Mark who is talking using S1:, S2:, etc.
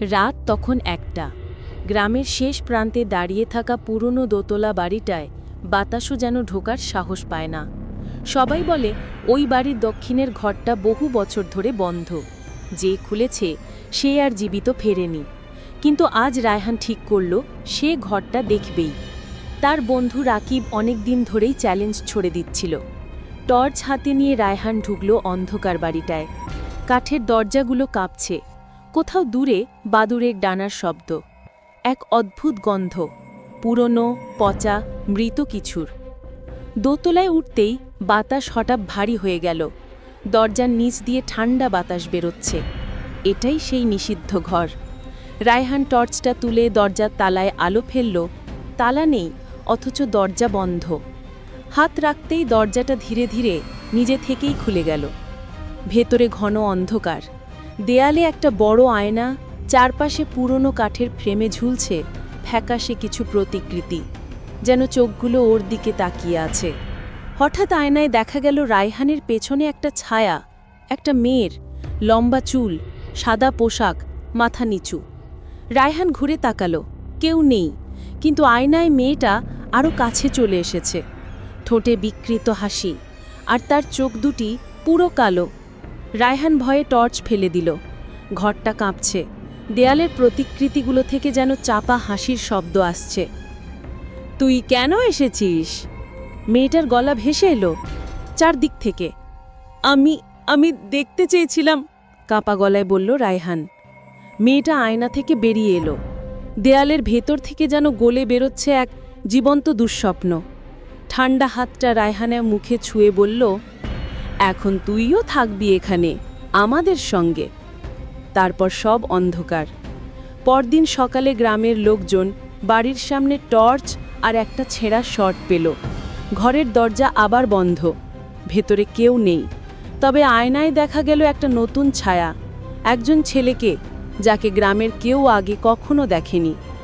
S1: রাত তখন একটা। গ্রামের শেষ প্রান্তে দাঁড়িয়ে থাকা পুরনো দোতলা বাড়িটায় বাতাসও যেন ঢোকার সাহস পায় না। সবাই বলে, ওই বাড়ির দক্ষিণের ঘরটা বহু বছর ধরে বন্ধ। যে খুলেছে, সে আর জীবিত ফেরেনি। কিন্তু আজ রায়হান ঠিক করল, সে ঘরটা দেখবেই। তার বন্ধু রাকিব অনেক দিন ধরেই চ্যালেঞ্জ ছড়ে দিচ্ছিল। টর্চ হাতে নিয়ে রায়হান ঢুকল অন্ধকার বাড়িটায়। কাঠের দরজাগুলো কাঁপছে। কোথাও দূরে বাদুরের ডানার শব্দ। এক অদ্ভুত গন্ধ, পুরনো, পচা, মৃত কিছুর দোতলায় উঠতেই বাতাস হঠাৎ ভারী হয়ে গেল। দরজার নিচ দিয়ে ঠান্ডা বাতাস বেরোচ্ছে। এটাই সেই নিষিদ্ধ ঘর। রায়হান টর্চটা তুলে দরজার তালায় আলো ফেলল। তালা নেই, অথচ দরজা বন্ধ। হাত রাখতেই দরজাটা ধীরে ধীরে নিজে থেকেই খুলে গেল। ভেতরে ঘন অন্ধকার। দেয়ালে একটা বড় আয়না, চারপাশে পুরনো কাঠের ফ্রেমে ঝুলছে ফ্যাকাশে কিছু প্রতিকৃতি, যেন চোখগুলো ওর দিকে তাকিয়ে আছে। হঠাৎ আয়নায় দেখা গেল রায়হানের পেছনে একটা ছায়া, একটা মেয়ের, লম্বা চুল, সাদা পোশাক, মাথা নিচু। রায়হান ঘুরে তাকালো, কেউ নেই, কিন্তু আয়নায় মেয়েটা আরও কাছে চলে এসেছে। ঠোঁটে বিকৃত হাসি, আর তার চোখ দুটি পুরো কালো রায়হান ভয়ে টর্চ ফেলে দিল। ঘরটা কাঁপছে। দেয়ালের প্রতিকৃতিগুলো থেকে যেন চাপা হাসির শব্দ আসছে। তুই কেন এসেছিস? মেয়েটার গলা ভেসে এলো চারদিক থেকে। আমি আমি দেখতে চেয়েছিলাম, কাপা গলায় বলল রায়হান। মেয়েটা আয়না থেকে বেরিয়ে এলো। দেয়ালের ভেতর থেকে যেন গলে বেরোচ্ছে এক জীবন্ত দুঃস্বপ্ন। ঠান্ডা হাতটা রায়হানের মুখে ছুঁয়ে বলল এখন তুইও থাকবি এখানে, আমাদের সঙ্গে। তারপর সব অন্ধকার। পরদিন সকালে গ্রামের লোকজন বাড়ির সামনে টর্চ আর একটা ছেঁড়া শর্ট পেল। ঘরের দরজা আবার বন্ধ। ভেতরে কেউ নেই। তবে আয়নায় দেখা গেল একটা নতুন ছায়া। একজন ছেলেকে, যাকে গ্রামের কেউ আগে কখনো দেখেনি।